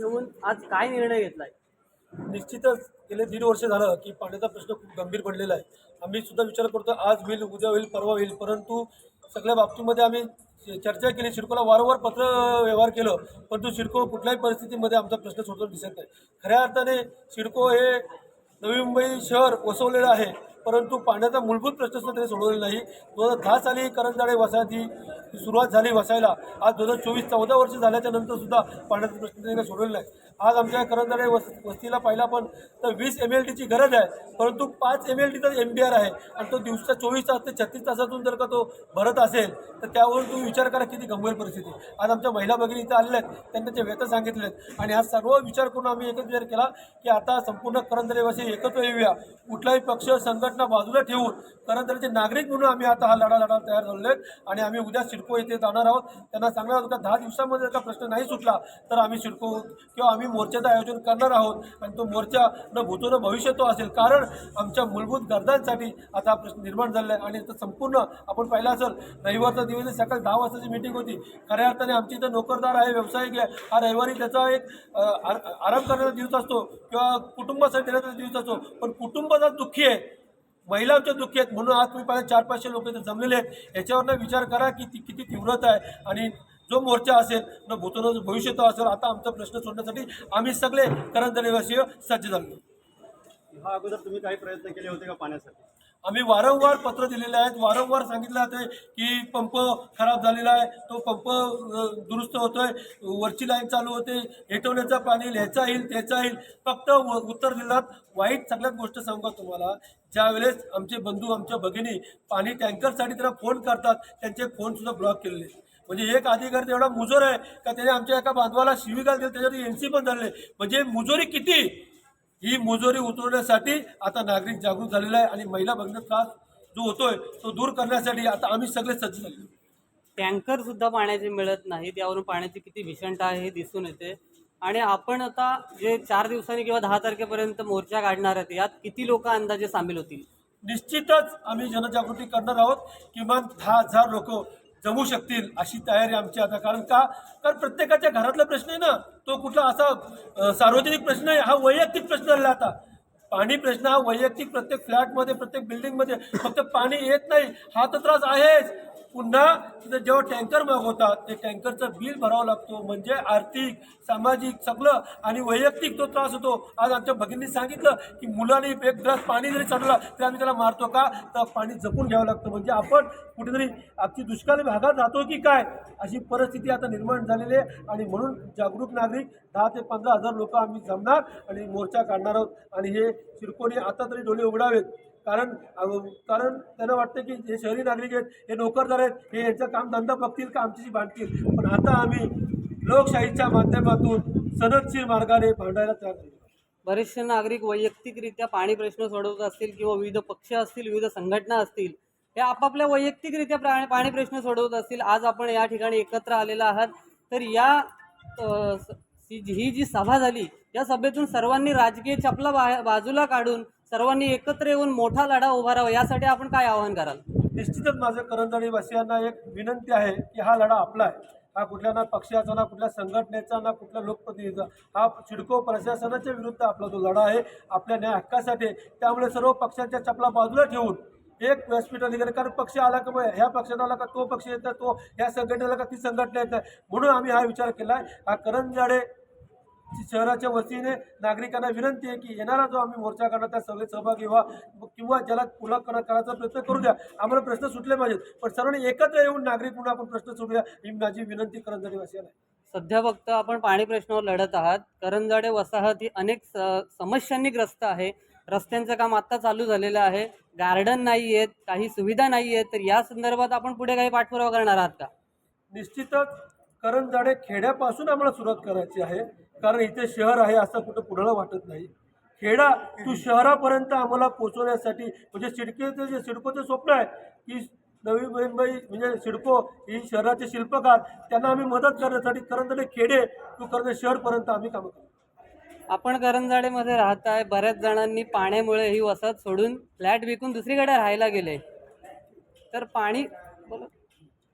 घेऊन आज काय निर्णय घेतलाय? निश्चितच गेले दीड वर्ष झालं की पाण्याचा प्रश्न खूप गंभीर पडलेला आहे. आम्ही सुद्धा विचार करतो आज होईल उद्या होईल परवा होईल. परंतु सगळ्या बाबतीमध्ये आम्ही चर्चा केली. सिडकोला वारंवार पत्र व्यवहार केलं परंतु सिडको कुठल्याही परिस्थितीमध्ये आमचा प्रश्न सोडवून दिसत नाही. खऱ्या अर्थाने सिडको हे नवी मुंबई शहर वसवलेलं आहे. परंतु पाण्याचा मूलभूत प्रश्न सुद्धा त्यांनी सोडवलेला नाही. दोन हजार दहा साली करंजाडे वसाहती सुरुवात झाली वसायला. आज दोन हजार चोवीस चौदा वर्ष झाल्याच्यानंतर सुद्धा पाण्याचा प्रश्न त्यांनी सोडवलेला आहे आज आमच्या करंजाडे वस वस्तीला पाहिला पण तर वीस एम एल टीची गरज आहे. परंतु पाच एम एल टीचा एम बी आर आहे. आणि तो दिवसा चोवीस तास ते छत्तीस तासातून जर का तो भरत असेल तर त्यावर तुम्ही विचार करा किती गंभीर परिस्थिती आज आमच्या महिला भगिनी इथं आलेल्या आहेत. त्यांनी त्याचे व्यथा सांगितले आहेत. आणि हा सर्व विचार करून आम्ही एकच विचार केला की आता संपूर्ण करंजाडेवासी एकत्र येऊया. कुठलाही पक्ष संघटना बाजूला ठेवून करंदरेचे नागरिक म्हणून आम्ही आता हा लढा लढा तयार झालेलो आहेत आणि आम्ही उद्या सिडको येथे जाणार आहोत. त्यांना सांगणार आहोत का दहा दिवसामध्ये जर का प्रश्न नाही सुटला तर आम्ही सिडको किंवा आम्ही मोर्चाचं आयोजन करणार आहोत आणि तो मोर्चा न भूतो न भविष्य तो असेल. कारण आमच्या मूलभूत गरजांसाठी आता हा प्रश्न निर्माण झालेला आहे आणि संपूर्ण आपण पाहिला असेल रविवारचा दिवस सकाळी दहा वाजताची मीटिंग होती. खऱ्या अर्थाने आमची इथं नोकरदार आहे व्यावसायिक आहे. हा रविवारी त्याचा एक आर- आराम करण्याचा दिवस असतो किंवा कुटुंबासाठी देण्याचा दिवस असतो. पण कुटुंब जर दुःखी आहे महिलांच्या दुःखी आहेत. म्हणून आज तुम्ही पाहिजे चार पाचशे लोक इथे जमलेले आहेत. याच्यावरनं विचार करा की ती किती तीव्रता आहे. आणि जो मोर्चा असेल न भूतोन भविष्य तो असेल आता आमचा प्रश्न सोडण्यासाठी आम्ही सगळे करंजणेवासीय सज्ज झालो. हा अगोदर तुम्ही काही प्रयत्न केले होते का पाण्यासाठी? आम्ही वारंवार पत्र दिलेले आहेत. वारंवार सांगितलं जाते की पंप खराब झालेला आहे. तो पंप दुरुस्त होतोय. वरची लाईन चालू होते. हेटवण्याचा पाणी ह्याचा येईल त्याचा येईल. फक्त व- उत्तर जिल्ह्यात वाईट सगळ्यात गोष्ट सांगू तुम्हाला. ज्यावेळेस आमचे बंधू आमच्या भगिनी पाणी टँकरसाठी त्यांना फोन करतात त्यांचे फोनसुद्धा ब्लॉक केलेले आहेत. म्हणजे एक अधिकारी तेवढा मुजोर आहे का त्याने आमच्या एका बांधवाला शिवीगाळ दिली त्याच्यावर एन सी पण झाले म्हणजे मुजोरी किती? ही मुजोरी उतरवण्यासाठी आता नागरिक जागृत झालेला आहे आणि महिला भगिनी त्रास जो होतोय तो दूर करण्यासाठी आता आम्ही सगळे सज्ज झाले टँकर सुद्धा पाण्याचे मिळत नाही त्यावरून पाण्याची किती भीषणता आहे हे दिसून येते. आणि आपण आता जे चार दिवसांनी किंवा दहा तारखेपर्यंत मोर्चा काढणार आहेत यात किती लोक अंदाजे सामील होतील? निश्चितच आम्ही जनजागृती करणार आहोत. किमान दहा हजार लोक जगू शकतील अशी तयारी आमची आता. कारण का? कारण प्रत्येकाच्या घरातला प्रश्न आहे ना तो कुठला असा सार्वजनिक प्रश्न आहे हा वैयक्तिक प्रश्न झाला आता. पाणी प्रश्न हा वैयक्तिक प्रत्येक फ्लॅटमध्ये प्रत्येक बिल्डिंगमध्ये फक्त पाणी येत नाही हा तर त्रास आहेच. पुन्हा तिथे जेव्हा टँकर मागवतात ते टँकरचं बिल भरावं लागतो. म्हणजे आर्थिक सामाजिक सगळं आणि वैयक्तिक तो त्रास होतो. आज आमच्या भगिनी सांगितलं की मुलांनी एक ग्लास पाणी जरी चढला तरी आम्ही त्याला मारतो का? तर पाणी जपून घ्यावं लागतं. म्हणजे आपण कुठेतरी आमची दुष्काळी भागात राहतो की काय? अशी परिस्थिती आता निर्माण झालेली आहे आणि म्हणून जागरूक नागरिक दहा ते पंधरा हजार लोक आम्ही जमणार आणि मोर्चा काढणार आहोत. आणि हे शिरकोणी आता तरी डोळे उघडावेत. कारण कारण त्यांना वाटतं की हे शहरी नागरिक आहेत हे नोकरदार आहेत हे यांचं काम धंदा बघतील का आमच्याशी भांडतील? पण आता आम्ही लोकशाहीच्या माध्यमातून सनदशीर मार्गाने भांडायला तयार बरेचसे नागरिक वैयक्तिकरित्या पाणी प्रश्न सोडवत असतील किंवा विविध पक्ष असतील विविध संघटना असतील हे आपापल्या वैयक्तिकरित्या प्रा- पाणी प्रश्न सोडवत असतील. आज आपण या ठिकाणी एकत्र आलेला आहात. तर या ही ही जी सभा झाली या सभेतून सर्वांनी राजकीय चपला बा- बाजूला काढून सर्वांनी एकत्र येऊन मोठा लढा उभारावा यासाठी आपण काय आवाहन कराल? निश्चितच माझं करंजाडी वासियांना एक विनंती आहे की हा लढा आपला आहे. हा कुठल्या ना पक्षाचा ना कुठल्या संघटनेचा ना कुठल्या लोकप्रतिनिधीचा हा चिडको प्रशासनाच्या विरुद्ध आपला जो लढा आहे आपल्या न्याय हक्कासाठी त्यामुळे सर्व पक्षांच्या चपला बाजूला ठेवून एक व्यासपीठ अधिकारी कारण पक्ष आला का मग ह्या पक्षात आला का तो पक्ष येतात तो ह्या संघटनेला का ती संघटना येत म्हणून आम्ही हा विचार केला आहे हा करंजाडे शहराच्या वतीने नागरिकांना विनंती आहे की येणारा जो आम्ही मोर्चा करणार त्या सगळे सहभागी व्हा किंवा ज्याला पुन्हा करा- करायचा प्रयत्न करू द्या. आम्हाला प्रश्न सुटले पाहिजेत. पण सर्वांनी एकत्र येऊन नागरिक म्हणून आपण प्रश्न सोडूया ही माझी विनंती करंजाडीवासियांना आहे सध्या फक्त आपण पाणी प्रश्नावर लढत आहात. करंजाडे वसाहत ही अनेक स- समस्यांनी ग्रस्त आहे. रस्त्यांचं काम आत्ता चालू झालेलं आहे. गार्डन नाही आहेत काही सुविधा नाही आहेत तर या संदर्भात आपण पुढे काही पाठपुरावा करणार आहात का? निश्चितच करंजाडे खेड्यापासून आम्हाला सुरुवात करायची आहे. कारण इथे शहर आहे असं कुठं पुढं वाटत नाही. खेडा तू शहरापर्यंत आम्हाला पोचवण्यासाठी म्हणजे सिडकेचं जे सिडकोचं स्वप्न आहे की नवी मुंबई म्हणजे सिडको ही शहराचे शिल्पकार त्यांना आम्ही मदत करण्यासाठी करंजाडे खेडे तू करंजाडे शहरपर्यंत आम्ही कामं करतो. आपण करंजाडेमध्ये राहत आहे. बऱ्याच जणांनी पाण्यामुळे ही वसाहत सोडून फ्लॅट विकून दुसरीकडे राहायला गेले. तर पाणी बोला.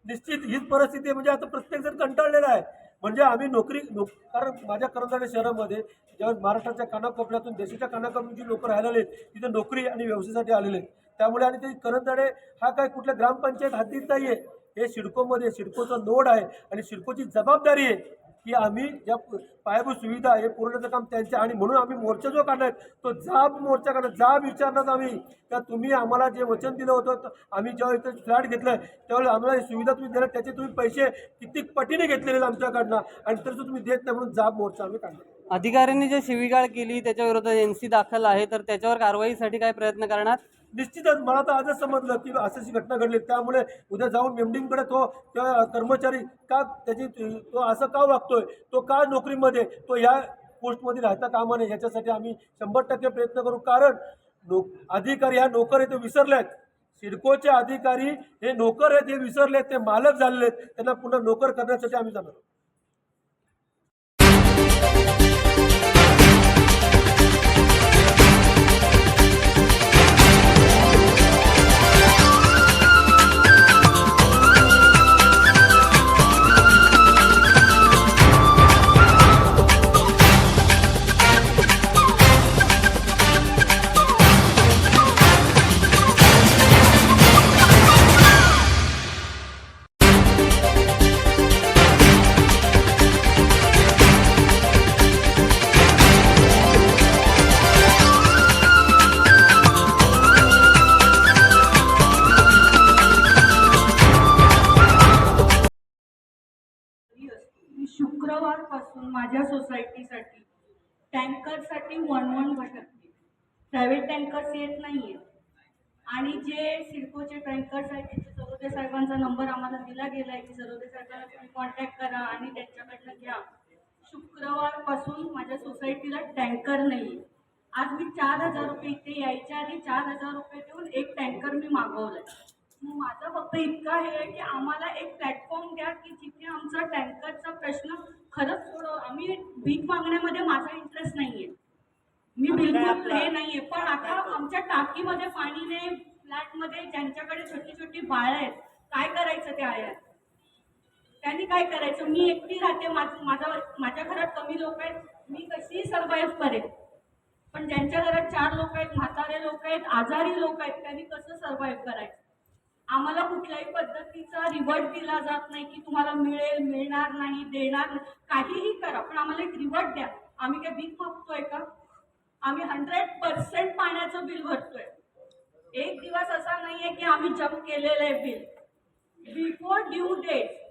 निश्चित हीच परिस्थिती आहे. म्हणजे आता प्रत्येक जण कंटाळलेला आहे. म्हणजे आम्ही नोकरी नोक कारण माझ्या करंजाडे शहरामध्ये ज्यावेळेस महाराष्ट्राच्या कानाकोपऱ्यातून देशाच्या कानाकोपऱ्यातून जी लोक राहिलेले आहेत तिथे नोकरी आणि व्यवसायासाठी आलेले आहेत. त्यामुळे आणि ते करंजाडे हा काय कुठल्या ग्रामपंचायत हद्दीत नाही आहे हे सिडकोमध्ये सिडकोचा नोड आहे आणि सिडकोची जबाबदारी आहे. की आम्ही ज्या पायाभूत सुविधा हे पुरवण्याचं काम त्यांच्या आणि म्हणून आम्ही मोर्चा जो काढलाय तो जाब मोर्चा काढला. जाब विचारणार आम्ही. का तुम्ही आम्हाला जे वचन दिलं होतं आम्ही जेव्हा इथं फ्लॅट घेतलं त्यावेळेस आम्हाला सुविधा तुम्ही दिल्या. त्याचे तुम्ही पैसे किती पटीने घेतलेले आमच्याकडनं? आणि तरी तुम्ही देत नाही म्हणून जाब मोर्चा आम्ही काढला. अधिकाऱ्यांनी जे शिवीगाळ केली त्याच्याविरोधात एन सी दाखल आहे तर त्याच्यावर कारवाईसाठी काय प्रयत्न करणार? निश्चितच मला तर आजच समजलं की असं अशी घटना घडली. त्यामुळे उद्या जाऊन मेमडींकडे तो त्या कर्मचारी का त्याची तो असं का वागतोय? तो का नोकरीमध्ये? तो या पोस्टमध्ये राहता कामा नये याच्यासाठी आम्ही शंभर टक्के प्रयत्न करू. कारण नो अधिकारी ह्या नोकर आहेत ते विसरले आहेत सिडकोचे अधिकारी हे नोकर आहेत हे विसरले आहेत ते मालक झालेले आहेत. त्यांना पुन्हा नोकर करण्यासाठी आम्ही जाणार टँकरसाठी वन वन भटकते. प्रायव्हेट टँकर्स येत नाही आहेत आणि जे सिडकोचे टँकर्स आहेत त्याचे सरोदे साहेबांचा नंबर आम्हाला दिला गेला आहे की सरोदे साहेबांना तुम्ही कॉन्टॅक्ट करा आणि त्यांच्याकडनं घ्या. शुक्रवारपासून माझ्या सोसायटीला टँकर नाही आज मी चार हजार रुपये इथे यायच्या आधी चार हजार रुपये देऊन एक टँकर मी मागवला माझं फक्त इतकं हे आहे की आम्हाला एक प्लॅटफॉर्म द्या की जिथे आमचा टँकरचा प्रश्न खरंच सोडव. आम्ही भीक मागण्यामध्ये माझा इंटरेस्ट नाही आहे मी बिलकुल हे नाहीये. पण आता आमच्या टाकीमध्ये पाणी नाही फ्लॅटमध्ये ज्यांच्याकडे छोटी छोटी बाळं आहेत काय करायचं त्या आयात त्यांनी काय करायचं? मी एकटी राहते. माझ माझा माझ्या घरात कमी लोक आहेत. मी कशीही सर्वाईव्ह करेन? पण ज्यांच्या घरात चार लोक आहेत म्हातारे लोक आहेत आजारी लोक आहेत त्यांनी कसं सर्वाईव्ह करायचं? आम्हाला कुठल्याही पद्धतीचा रिवॉर्ड दिला जात नाही की तुम्हाला मिळेल मिळणार नाही देणार नाही. काहीही करा पण आम्हाला एक रिवॉर्ड द्या. आम्ही काय बिल मागतोय का? आम्ही हंड्रेड पर्सेंट पाण्याचं बिल भरतोय. एक दिवस असा नाही आहे की आम्ही जम्प केलेलं आहे बिल बिफोर ड्यू डेट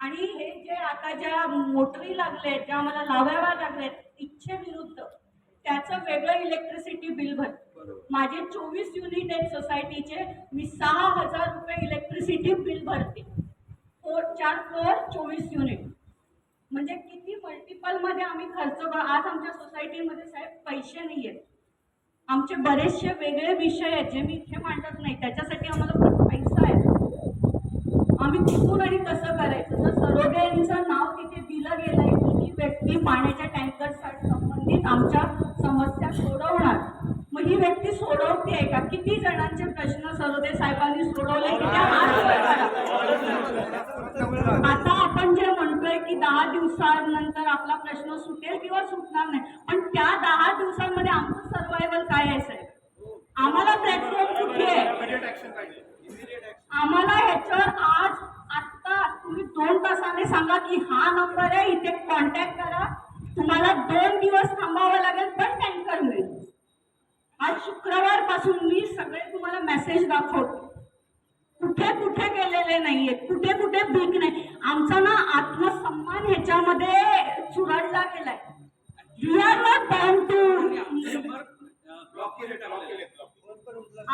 आणि हे जे आता ज्या मोटरी लागल्या आहेत ज्या आम्हाला लावाव्या लागल्या आहेत इच्छेविरुद्ध त्याचं वेगळं इलेक्ट्रिसिटी बिल भरतं माझे चोवीस युनिट आहेत सोसायटीचे मी सहा हजार रुपये इलेक्ट्रिसिटी बिल भरते. फोर चार फ्लोअर चोवीस युनिट म्हणजे किती मल्टिपलमध्ये आम्ही खर्च आज आमच्या सोसायटीमध्ये साहेब पैसे नाही आहेत आमचे बरेचसे वेगळे विषय आहेत जे मी इथे मांडत नाही. त्याच्यासाठी आम्हाला खूप पैसा आहे. आम्ही कुठून आणि कसं करायचं? जर सरोदयांचं नाव तिथे दिलं गेलंय की ही व्यक्ती पाण्याच्या टँकरसाठी संबंधित आमच्या समस्या सोडवणार. मग ही व्यक्ती सोडवते का? किती जणांचे प्रश्न सरोदे साहेबांनी सोडवले आता आपण जे म्हणतोय की दहा दिवसानंतर आपला प्रश्न सुटेल किंवा सुटणार नाही पण त्या दहा दिवसांमध्ये आमचं सर्वायवल काय आहे साहेब? आम्हाला प्लॅटफॉर्म कुठे आहे? आम्हाला ह्याच्यावर आज आत्ता तुम्ही दोन तासाने सांगा की हा नंबर आहे इथे कॉन्टॅक्ट करा. तुम्हाला दोन दिवस थांबावं लागेल पण टँकर मिळेल. आज शुक्रवारपासून मी सगळे तुम्हाला मेसेज दाखवतो. कुठे कुठे गेलेले नाहीये कुठे कुठे भीक नाही. आमचा ना आत्मसन्मान ह्याच्यामध्ये चुराडला गेलाय. We are not bound to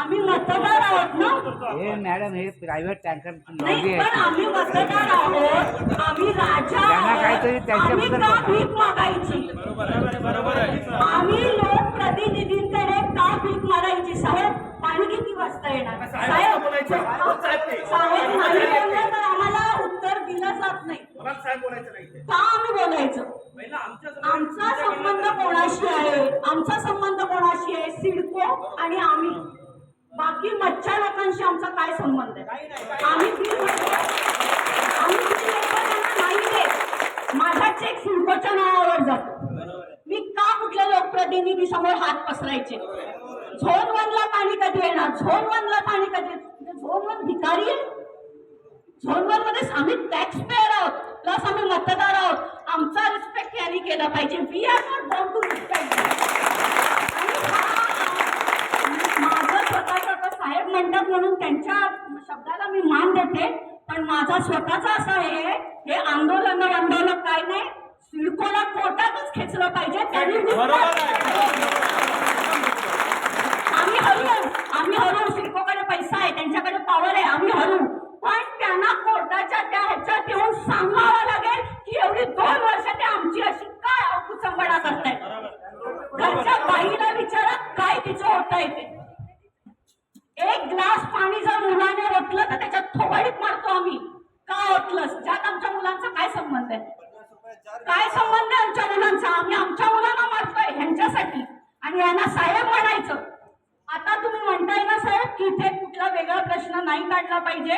आम्ही मतदार आहोत ना? हे मॅडम हे प्रायव्हेट टँकरची लॉबी नाही पण आम्ही मतदार आहोत. आम्ही राजा. काहीतरी त्यांच्याबद्दल बोला. भीक मागायची? आम्ही लोकप्रतिनिधींकडे का भीक मागायची साहेब पाणी किती वाजता येणार? साहेब साहेब नाही. बोललं तर आम्हाला उत्तर दिलं जात नाही. का आम्ही बोलायचं? आमचा संबंध कोणाशी आहे? आमचा संबंध कोणाशी आहे? सिडको आणि आम्ही. बाकी मच्छा लोकांशी आमचा काय संबंध आहे? आम्ही देत माझ्या सिडकोच्या नावावर जातो. मी का कुठल्या लोकप्रतिनिधी समोर हात पसरायचे? झोन वनला पाणी कधी येणार? झोन वनला पाणी कधी येणार? झोन वन भिकारी आहे झोन वनमध्ये आम्ही टॅक्स पेअर आहोत. प्लस आम्ही मतदार आहोत. आमचा रिस्पेक्ट यांनी केला पाहिजे. We are not born to respect माझं स्वतःचं साहेब म्हणतात म्हणून त्यांच्या शब्दाला मी मान देते. पण माझा स्वतःचा असं आहे हे आंदोलन आंदोलन काय नाही. सिडकोला कोर्टातच खेचलं पाहिजे. त्यांनी आम्ही हरू आम्ही हरू सिडकोकडे पैसा आहे त्यांच्याकडे पॉवर आहे आम्ही हरू पण त्यांना कोर्टाच्या त्या ह्याच्यात येऊन सांगावं लागेल की एवढी दोन वर्ष ते आमची अशी काय कुचंबडा करतायत घरच्या बाईला विचारा काय तिचं होत आहे ते एक ग्लास पाणी जर मुलाने ओतलं तर त्याच्यात थोबाडीत मारतो आम्ही का ओतलंस ज्यात आमच्या मुलांचा काय संबंध आहे काय संबंध आहे आमच्या मुलांचा आम्ही आमच्या मुलांना करण्यासाठी. आणि यांना साहेब म्हणायचं. आता तुम्ही म्हणताय ना साहेब की इथे कुठला वेगळा प्रश्न नाही काढला पाहिजे.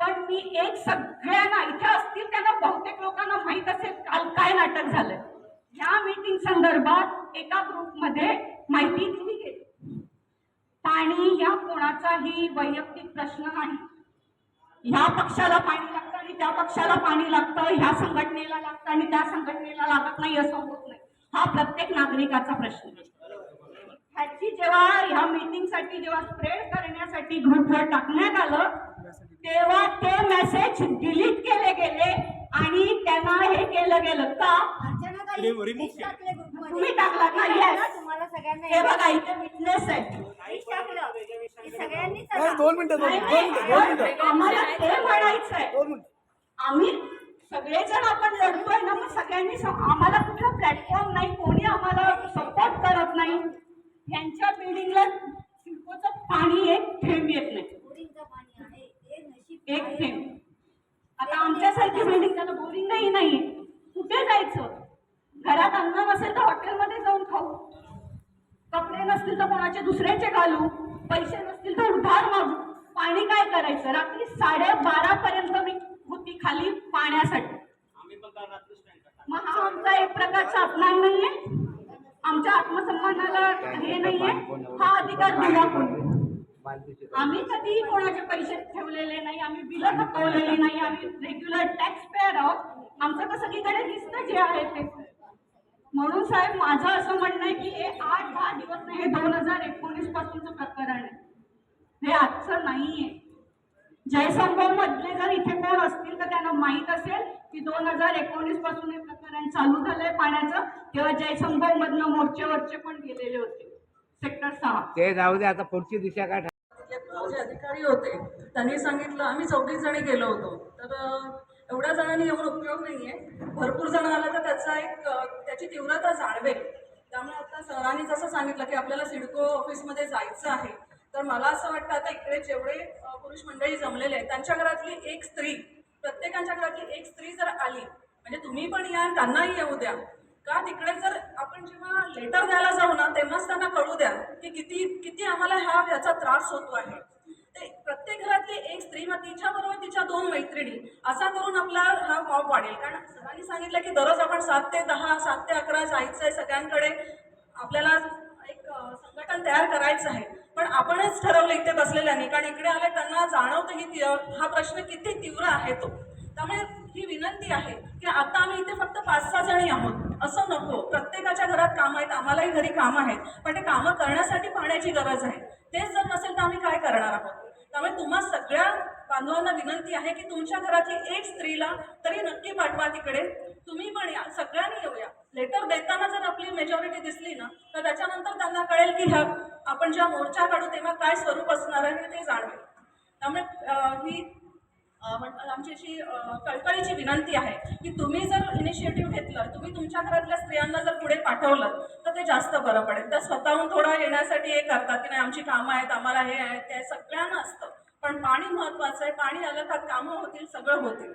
पण मी एक सगळ्यांना इथे असतील त्यांना बहुतेक लोकांना माहीत असेल काल काय नाटक झालंय. या मीटिंग संदर्भात एका ग्रुपमध्ये माहिती दिली गेली. पाणी या कोणाचाही वैयक्तिक प्रश्न नाही. ह्या पक्षाला पाणी लागतं आणि त्या पक्षाला पाणी लागतं ह्या संघटनेला लागतं आणि त्या संघटनेला लागत नाही असं होत नाही. हा प्रत्येक नागरिकाचा प्रश्न. आहे ह्याची जेव्हा ह्या मीटिंगसाठी जेव्हा स्प्रेड करण्यासाठी ग्रुपवर टाकण्यात आलं तेव्हा ते मेसेज डिलीट केले गेले आणि त्यांना हे केलं गेलं का? तुम्ही टाकला का? तुम्हाला सगळ्यांना हे बघा इथे विटनेस आहे. हे आम्हाला ते म्हणायचंय. दोन मिनिटं. आम्ही सगळेजण आपण मग सगळ्यांनी आम्हाला कुठला प्लॅटफॉर्म नाही कोणी आम्हाला सपोर्ट करत नाही. यांच्या बिल्डिंगला सिडकोचं पाणी एक थेंब येत नाही. एक. थेंब. आता आमच्यासारखी बिल्डिंग त्याला बोरिंगही नाही कुठे जायचं? घरात अन्न नसेल तर हॉटेलमध्ये जाऊन खाऊ. कपडे नसतील तर कोणाचे दुसऱ्याचे घालू. पैसे नसतील तर उधार मागू. पाणी काय करायचं? रात्री साडेबारा पर्यंत मी होती खाली पाण्यासाठी मग हा आमचा एक प्रकारचा अपमान नाहीये आमच्या आत्मसन्मानाला हे नाहीये हा अधिकार दिला कोणी आम्ही कधीही कोणाचे पैसे ठेवलेले नाही आम्ही बिलं थकवलेली नाही आम्ही रेग्युलर टॅक्स पेअर आहोत. आमचं तर सगळीकडे दिसतं जे आहे ते. म्हणून साहेब माझं असं म्हणणं आहे की हे आठ दहा दिवस नाही हे दोन हजार एकोणीस पासूनचं प्रकरण आहे. हे आजचं नाहीये. जयसंभव मधले जर इथे कोण असतील तर त्यांना माहीत असेल की दोन हजार एकोणीसपासून हे प्रकरण चालू झालंय पाण्याचं. तेव्हा जयसंभव मधनं मोर्चेवरचे पण गेलेले होते. सेक्टर सहा. ते जाऊ दे आता पुढची दिशा काय जे अधिकारी होते. त्यांनी सांगितलं आम्ही चौघीच जणी गेलो होतो. तर एवढ्या जणांनी येऊन उपयोग नाहीये. भरपूर जण आलं तर त्याचा एक त्याची तीव्रता जाणवेल. त्यामुळे आता सरांनी जसं सांगितलं की आपल्याला सिडको ऑफिसमध्ये जायचं आहे. तर मला असं वाटतं आता इकडे जेवढे पुरुष मंडळी जमलेले आहेत त्यांच्या घरातली एक स्त्री प्रत्येकाच्या घरातली एक स्त्री जर आली म्हणजे तुम्ही पण या त्यांनाही येऊ द्या. का तिकडे जर आपण जेव्हा लेटर द्यायला जाऊ ना तेव्हाच त्यांना कळू द्या की किती किती आम्हाला ह्या ह्याचा त्रास होतो आहे. ते प्रत्येक घरातली एक स्त्री मग तिच्याबरोबर तिच्या दोन मैत्रिणी असा करून आपला हा फॉर्म वाढेल. कारण सरांनी सांगितलं की दररोज आपण सात ते दहा सात ते अकरा जायचं आहे सगळ्यांकडे. आपल्याला एक संघटन तयार करायचं आहे. पण आपणच ठरवलं इथे बसलेल्यांनी कारण इकडे आले त्यांना जाणवतं ही ती- हा प्रश्न किती तीव्र आहे तो. त्यामुळे ही विनंती आहे की आता आम्ही इथे फक्त पाच सहा जणी आहोत. असं नको. प्रत्येकाच्या घरात कामं आहेत. आम्हालाही घरी कामं आहेत. पण ते कामं करण्यासाठी पाण्याची गरज आहे. तेच जर नसेल तर आम्ही काय करणार आहोत? त्यामुळे तुम्हा सगळ्या बांधवांना विनंती आहे की तुमच्या घरातली एक स्त्रीला तरी नक्की पाठवा तिकडे. तुम्ही पण या. सगळ्यांनी येऊया. लेटर देताना जर आपली मेजॉरिटी दिसली ना तर त्याच्यानंतर त्यांना कळेल की ह्या आपण जेव्हा मोर्चा काढू तेव्हा काय स्वरूप असणार आहे ते जाणवेल. त्यामुळे ही आमची अशी कळकळीची विनंती आहे की तुम्ही जर इनिशिएटिव्ह घेतलं तुम्ही तुमच्या घरातल्या स्त्रियांना जर पुढे पाठवलं तर ते जास्त बरं पडेल. तर स्वतःहून थोडं येण्यासाठी हे करतात की नाही आमची कामं आहेत आम्हाला हे आहेत ते सगळ्यांना असतं. पण पाणी महत्वाचं आहे पाणी आलं का कामं होतील सगळं होतील.